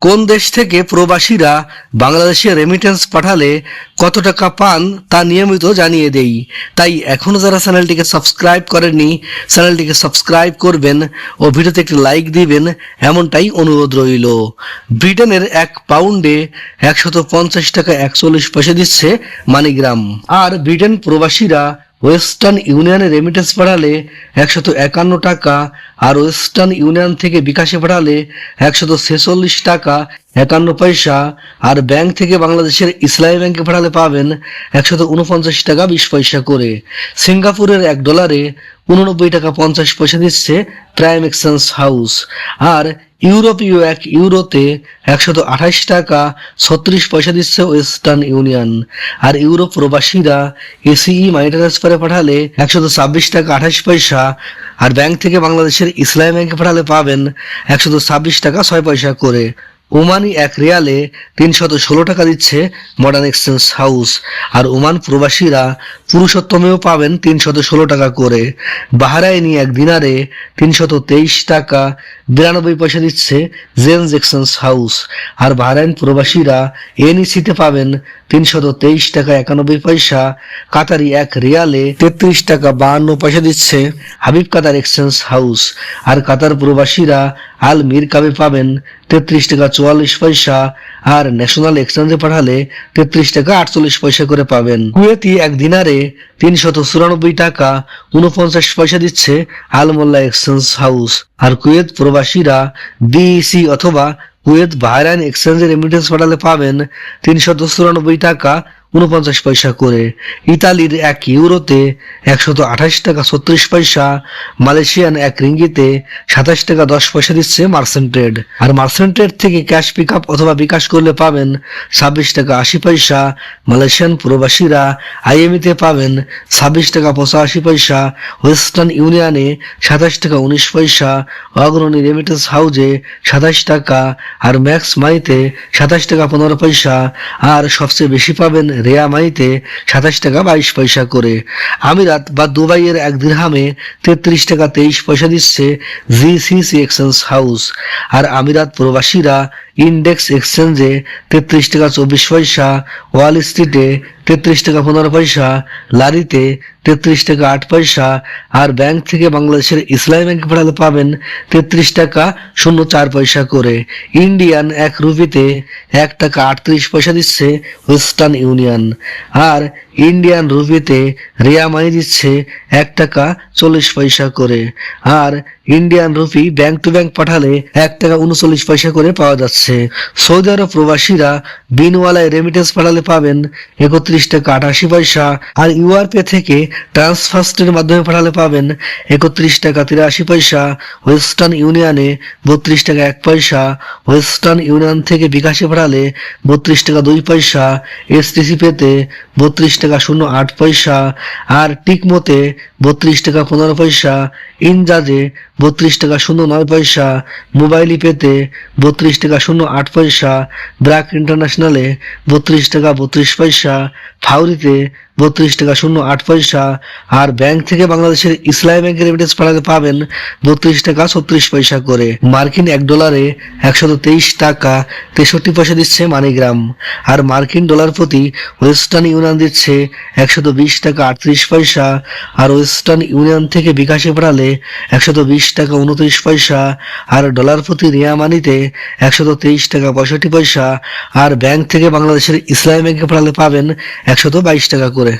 কোন দেশ থেকে প্রবাসীরা বাংলাদেশে রেমিটেন্স পাঠালে কত টাকা পান তা নিয়মিত জানিয়ে দেই। তাই এখনও যারা চ্যানেলটিকে সাবস্ক্রাইব করেননি, চ্যানেলটিকে সাবস্ক্রাইব করবেন ও ভিডিওতে একটি লাইক দিবেন, এমনটাই অনুরোধ রইল। ব্রিটেনের এক পাউন্ডে একশত পঞ্চাশ টাকা একচল্লিশ পয়সা দিচ্ছে মানিগ্রাম। আর ব্রিটেন প্রবাসীরা ওয়েস্টার্ন ইউনিয়নে রেমিটেন্স পাঠালে একশত একান্ন টাকা আর ওয়েস্টার্ন ইউনিয়ন থেকে বিকাশে পাঠালে একশত ছেচল্লিশ টাকা একান্ন পয়সা আর ব্যাংক থেকে বাংলাদেশের ইসলামী ব্যাংকে পাঠালে পাবেন একশত উনপঞ্চাশ টাকা বিশ পয়সা করে। সিঙ্গাপুরের এক ডলারে উননব্বই টাকা পঞ্চাশ পয়সা দিচ্ছে প্রাইম এক্সচেঞ্জ হাউস। আর ইউরোপীয় এক ইউরোতে একশত আঠাশ টাকা ছত্রিশ পয়সা দিচ্ছে ওয়েস্টার্ন ইউনিয়ন। আর ইউরোপ প্রবাসীরা এসিই মানি ট্রান্সফারে পাঠালে একশত ছাব্বিশ টাকা আঠাশ পয়সা, আর ব্যাংক থেকে বাংলাদেশের ইসলামী ব্যাংকে পাঠালে পাবেন একশত ছাব্বিশ টাকা ছয় পয়সা করে। ওমানি এক রিয়ালে তিনশত ষোলো টাকা দিচ্ছে মডার্ন এক্সচেঞ্জ হাউস আর ওমান প্রবাসীরা পুরুষোত্তমেও পাবেন তিনশত ষোলো টাকা করে। বাহারাইনি এক দিনারে তিনশত তেইশ টাকা বিরানব্বই পয়সা দিচ্ছে জেন্স এক্সচেঞ্জ হাউস আর বাহরাইন প্রবাসীরা এনইসিতে পাবেন তিনশত তেইশ টাকা একানব্বই পয়সা। কাতারি এক রিয়ালে তেত্রিশ টাকা বাহান্ন পয়সা দিচ্ছে হাবিব কাতার এক্সচেঞ্জ হাউস আর কাতার প্রবাসীরা আল মির কাবে পাবেন তেত্রিশ টাকা চুয়াল্লিশ পয়সা, আর ন্যাশনাল এক্সচেঞ্জে পাঠালে তেত্রিশ টাকা আটচল্লিশ পয়সা করে পাবেন। কুয়েতি এক দিনারে তিনশত চুরানব্বই টাকা উনপঞ্চাশ পয়সা দিচ্ছে আলমোল্লা এক্সচেঞ্জ হাউস। আর কুয়েত প্রবাসীরা বিইসি অথবা কুয়েত বাহরাইন এক্সচেঞ্জে রেমিটেন্স পাঠালে পাবেন তিনশত চুরানব্বই টাকা উনপঞ্চাশ পয়সা করে। ইতালির এক ইউরোতে একশত আঠাশ টাকা ছত্রিশ পয়সা, মালয়েশিয়ান এক রিঙ্গিতে সাতাশ টাকা দশ পয়সা দিচ্ছে মার্সেন্টেড আর মার্সেন্টেড থেকে ক্যাশ পিক আপ অথবা বিকাশ করলে পাবেন ছাব্বিশ টাকা আশি পয়সা, মালয়েশিয়ান প্রবাসীরা আইএমইতে পাবেন ছাব্বিশ টাকা পঁচাশি পয়সা, ওয়েস্টার্ন ইউনিয়নে সাতাশ টাকা উনিশ পয়সা, অগ্রণী রেমিটেন্স হাউজে সাতাশ টাকা, আর ম্যাক্স মাইতে সাতাশ টাকা পনেরো পয়সা। আর সবচেয়ে বেশি পাবেন রেয়া মাইতে সাতাশ টাকা বাইশ পয়সা করে। আমিরাত বা দুবাইয়ের এক দিরহামে তেত্রিশ টাকা তেইশ পয়সা দিচ্ছে জিসিসি এক্সচেঞ্জ হাউস। আর আমিরাত প্রবাসীরা ইন্ডেক্স এক্সচেঞ্জে তেত্রিশ টাকা চব্বিশ পয়সা, ওয়াল স্ট্রিটে তেত্রিশ টাকা পনেরো পয়সা, লারিতে তেত্রিশ টাকা আট পয়সা, আর ব্যাংক থেকে বাংলাদেশের ইসলামী ব্যাংকে পাঠালে পাবেন তেত্রিশ টাকা শূন্য চার পয়সা করে। ইন্ডিয়ান এক রুপিতে এক টাকা আটত্রিশ পয়সা দিচ্ছে ওয়েস্টার্ন ইউনিয়ন। আর ইন্ডিয়ান রুপিতে রিয়া মানি দিচ্ছে এক টাকা চল্লিশ পয়সা করে। আর Indian rupee bank to bank পাঠালে এক টাকা উনচল্লিশ পয়সা করে পাওয়া যাচ্ছে। সৌদি আরব প্রবাসীরা বিনওয়ালায় রেমিটেন্স পাঠালে পাবেন একত্রিশ টাকা আটাশি পয়সা। আর ইউআরপে থেকে ট্রান্সফার্স্টের মাধ্যমে পাঠালে পাবেন একত্রিশ টাকা তিরাশি পয়সা, ওয়েস্টার্ন ইউনিয়নে বত্রিশ টাকা এক পয়সা, ওয়েস্টার্ন ইউনিয়ন থেকে বিকাশে পাঠালে বত্রিশ টাকা দুই পয়সা, এসটিসি পেতে বত্রিশ টাকা শূন্য আট পয়সা, আর টিকমোতে বত্রিশ টাকা পনেরো পয়সা ইনজাজে বত্রিশ টাকা শূন্য নয় পয়সা মোবাইল পেতে বত্রিশ টাকা শূন্য আট পয়সা, ব্র্যাক ইন্টারন্যাশনালে বত্রিশ টাকা বত্রিশ পয়সা, ফাউরিতে বত্রিশ টাকা শূন্য আট পয়সা আর ব্যাংক থেকে বাংলাদেশের ইসলামী ব্যাংকের রেমিটেন্স পাঠাতে পাবেন বত্রিশ টাকা ছত্রিশ পয়সা করে। মার্কিন এক ডলারে একশত তেইশ টাকা তেষট্টি পয়সা দিচ্ছে মানিগ্রাম আর মার্কিন ডলার প্রতি ওয়েস্টার্ন ইউনিয়ন দিচ্ছে একশত বিশ টাকা আটত্রিশ পয়সা আর ওয়েস্টার্ন ইউনিয়ন থেকে বিকাশে পাঠালে একশত বিশ টাকা উনত্রিশ পয়সা, আর ডলার প্রতি রিয়া মানিতে একশত তেইশ টাকা পঁয়ষট্টি পয়সা, আর ব্যাংক থেকে বাংলাদেশের ইসলামী ব্যাংকে পাঠালে পাবেন একশত বাইশ টাকা করে।